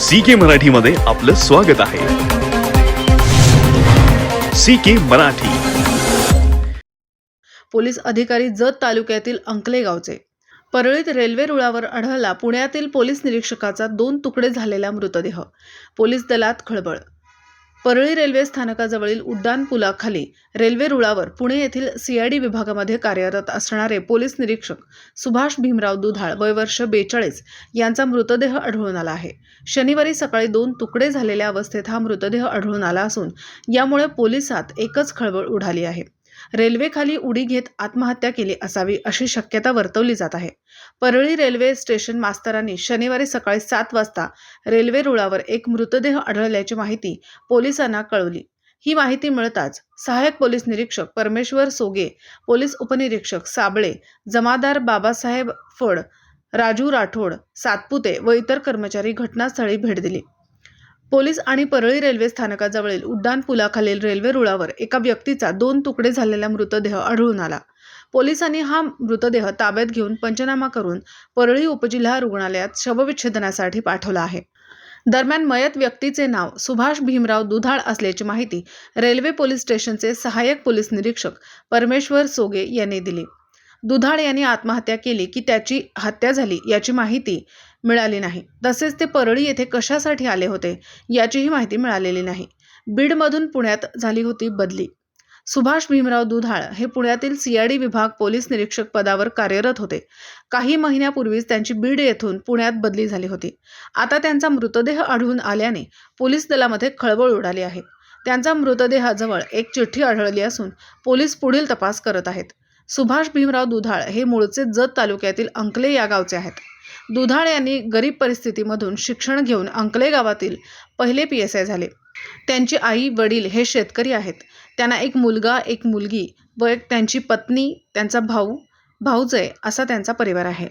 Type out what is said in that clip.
C के मराठीमध्ये आपलं स्वागत आहे. सी के मराठी. पोलीस अधिकारी जत तालुक्यातील अंकले गावचे परळीत रेल्वे रुळावर आढळला पुण्यातील पोलीस निरीक्षकाचा दोन तुकडे झालेला मृतदेह. पोलीस दलात खळबळ परळी रेल्वे स्थानकाजवळील उड्डाण पुलाखाली रेल्वे रुळावर पुणे येथील सीआयडी विभागामध्ये कार्यरत असणारे पोलीस निरीक्षक सुभाष भीमराव दुधाळ वय वर्ष बेचाळीस यांचा मृतदेह आढळून आला आहे. शनिवारी सकाळी दोन तुकडे झालेल्या अवस्थेत हा मृतदेह आढळून आला असून यामुळे पोलिसात एकच खळबळ उडाली आहे. रेल्वेखाली उडी घेत आत्महत्या केली असावी अशी शक्यता वर्तवली जात आहे. परळी रेल्वे स्टेशन मास्तरांनी शनिवारी सकाळी सात वाजता रेल्वे रुळावर एक मृतदेह आढळल्याची माहिती पोलिसांना कळवली. ही माहिती मिळताच सहाय्यक पोलीस निरीक्षक परमेश्वर सोगे पोलीस उपनिरीक्षक साबळे जमादार बाबासाहेब फड राजू राठोड सातपुते व इतर कर्मचारी घटनास्थळी भेट दिली. पोलीस आणि परळी रेल्वे स्थानकाजवळील उड्डाण पुलाखालील रेल्वे रुळावर एका व्यक्तीचा दोन तुकडे झालेला मृतदेह आढळून आला. पोलिसांनी हा मृतदेह ताब्यात घेऊन पंचनामा करून परळी उपजिल्हा रुग्णालयात शवविच्छेदनासाठी पाठवला आहे. दरम्यान मयत व्यक्तीचे नाव सुभाष भीमराव दुधाळ असल्याची माहिती रेल्वे पोलीस स्टेशनचे सहाय्यक पोलीस निरीक्षक परमेश्वर सोगे यांनी दिली. दुधाळ यांनी आत्महत्या केली की त्याची हत्या झाली याची माहिती मिळाली नाही. तसेच ते परळी येथे कशासाठी आले होते याचीही माहिती मिळालेली नाही. बीडमधून पुण्यात झाली होती बदली. सुभाष भीमराव दुधाळ हे पुण्यातील सीआयडी विभाग पोलीस निरीक्षक पदावर कार्यरत होते. काही महिन्यापूर्वीच त्यांची बीड येथून पुण्यात बदली झाली होती. आता त्यांचा मृतदेह आढळून आल्याने पोलीस दलामध्ये खळबळ उडाली आहे. त्यांचा मृतदेहाजवळ एक चिठ्ठी आढळली असून पोलीस पुढील तपास करत आहेत. सुभाष भीमराव दुधाळ हे मूळचे जत तालुक्यातील अंकले या गावचे आहेत. दुधाळ यांनी गरीब परिस्थितीमधून शिक्षण घेऊन अंकले गावातील पहिले पी एस आय झाले. त्यांची आई वडील हे शेतकरी आहेत. त्यांना एक मुलगा एक मुलगी व एक त्यांची पत्नी त्यांचा भाऊ भाऊजय असा त्यांचा परिवार आहे.